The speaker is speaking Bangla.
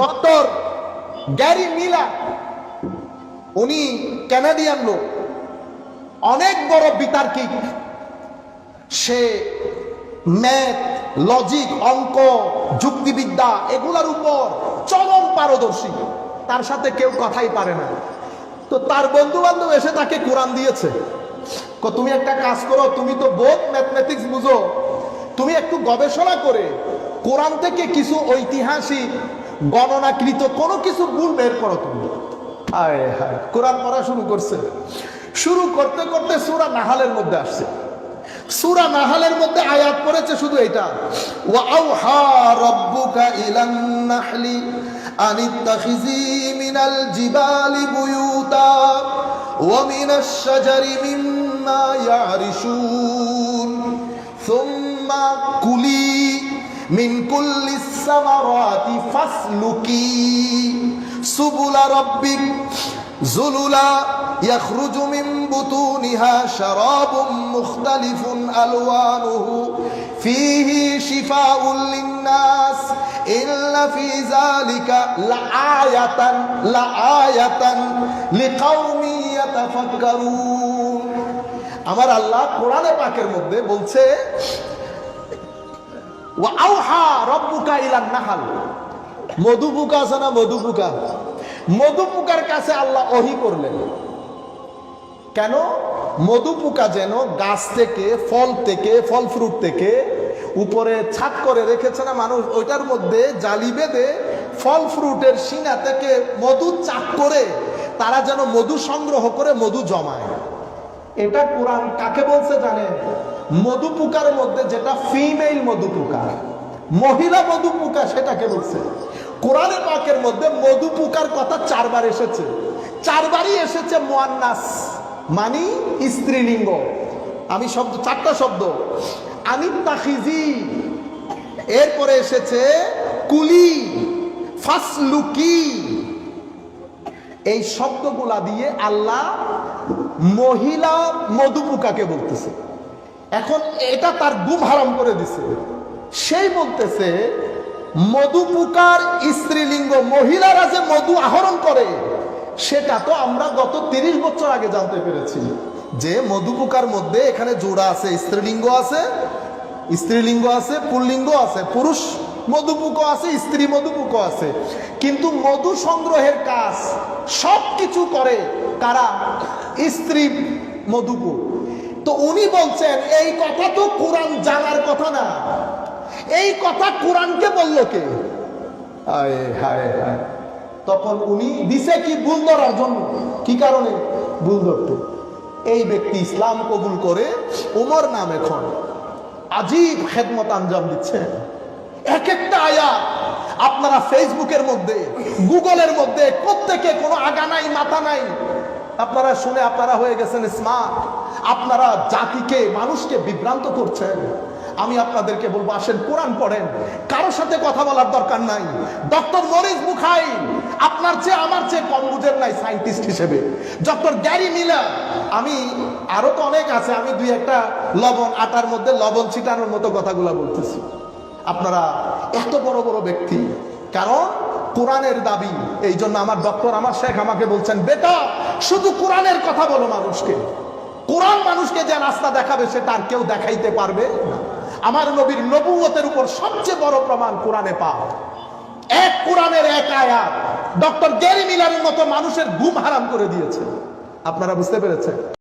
ডক্টর গ্যারি মিলা উনি ক্যানাডিয়ান লোক, অনেক বড় বিতার্কিক। সে ম্যাথ, লজিক, অঙ্ক, যুক্তিবিদ্যা এগুলার উপর চরম পারদর্শী। তার সাথে কেউ কথাই পারে না। তো তার বন্ধু বান্ধব এসে তাকে কোরআন দিয়েছে। তুমি একটা কাজ করো, তুমি তো বোধ ম্যাথমেটিক্স বুঝো। তুমি একটু গবেষণা করে কোরআন থেকে কিছু ঐতিহাসিক গণনাকৃত কোনো কিছু ভুল বের করো তুমি। হায় হায়, কোরআন পড়া শুরু করছে। শুরু করতে করতে সুরা নাহালের মধ্যে আসছে। সুরা নাহালের মধ্যে আয়াত পড়েছে শুধু এটা ওয়াউহা মিনাল কুলি মিন কুল্লি সামারাতি ফাসলুকি সুবুলা রাব্বিক زللا يخرج من بطونها شراب مختلف ألوانه فيه شفاء للناس إن في ذلك لآية لآية لقوم يتفكرون আমার আল্লাহ কোরআনে পাকের মধ্যে বলছে ওয়া আউহা রব্বুকা ইলান নাহাল। মধু পোকা আছে না মধু পোকা? কাছে আল্লাহ ওহি করলেন। কেন? মধু পোকা যেন গাছ থেকে, ফল থেকে, ফল ফ্রুট থেকে উপরে ছাদ করে রেখেছে না মানুষ, ওইটার মধ্যে জালি বেঁধে ফল ফ্রুটের সিনা থেকে মধু চাক করে তারা যেন মধু সংগ্রহ করে মধু জমায়। এটা কোরআন কাকে বলছে জানেন? মধু পোকার মধ্যে যেটা ফিমেল মধু পোকা মহিলা মধু পোকা সেটাকে বলছে। কোরআনে পাকের মধ্যে মধু পোকার কথা চারবার এসেছে। চারবারই এসেছে মোয়ান্নাস, মানি স্ত্রীলিঙ্গ। আমি শব্দ, চারটা শব্দ। আনিত্তাখিজি এরপরে এসেছে কুলি, ফাসলুকি। এই শব্দগুলা দিয়ে আল্লাহ মহিলা মধুপুকাকে বলতেছে। এখন এটা তার গুম হারাম করে দিছে। সেই বলতেছে, মধুপুকার স্ত্রীলিঙ্গ, মহিলারা যে মধু আহরণ করে, সেটা তো আমরা গত তিরিশ বছর আগে জানতে পেরেছি। যে মধুপুকার মধ্যে এখানে জোড়া আছে, স্ত্রীলিঙ্গ আছে স্ত্রীলিঙ্গ আছে, পুল্লিঙ্গ আছে, পুরুষ মধুপুক আছে, স্ত্রী মধুপুক আছে। কিন্তু মধু সংগ্রহের কাজ সব কিছু করে কারা? স্ত্রী মধুপুক। তো উনি বলছেন, এই কথা তো কোরআন জানার কথা না। এই কথা কোরআনকে বলল কে? তখন উনি দিছে কি ভুল ধরার জন্য? কি কারণে? ভুল ধরতে। এই ব্যক্তি ইসলাম কবুল করে উমর নাম এখন আজীব খেদমত আঞ্জাম দিচ্ছেন এক একটা আয়াত আপনারা ফেসবুকের মধ্যে, গুগলের মধ্যে, প্রত্যেকে কোনো আগা নাই, মাথা নাই। আপনারা শুনে, আপনারা হয়ে গেছেন স্মার্ট আপনারা জাতিকে, মানুষকে বিভ্রান্ত করছেন। আমি আপনাদেরকে বলব, আসেন, কোরআন পড়েন। কারও সাথে কথা বলার দরকার নাই। ডক্টর মরিস মুখাই আপনার চেয়ে আমার চেয়ে কম বুঝেন নাই সাইন্টিস্ট হিসেবে। ডক্টর গ্যারি মিলার, আমি, আরও তো অনেক আছে, আমি দুই একটা লবণ, আটার মধ্যে লবণ ছিটানোর মতো কথাগুলো বলতেছি। আপনারা এত বড় বড় ব্যক্তি, কারণ কোরআনের দাবি এই জন্য আমার ডক্টর, আমার শেখ আমাকে বলছেন, বেটা, শুধু কোরআনের কথা বলো মানুষকে। মানুষকে যে রাস্তা দেখাবে, সে তার কেউ দেখাইতে পারবে আমার নবীর নবুয়তের উপর সবচেয়ে বড় প্রমাণ কোরআনে পাও এক কোরআনের এক আয়াত ডক্টর গেরি মিলারের মতো মানুষের ঘুম হারাম করে দিয়েছে। আপনারা বুঝতে পেরেছেন?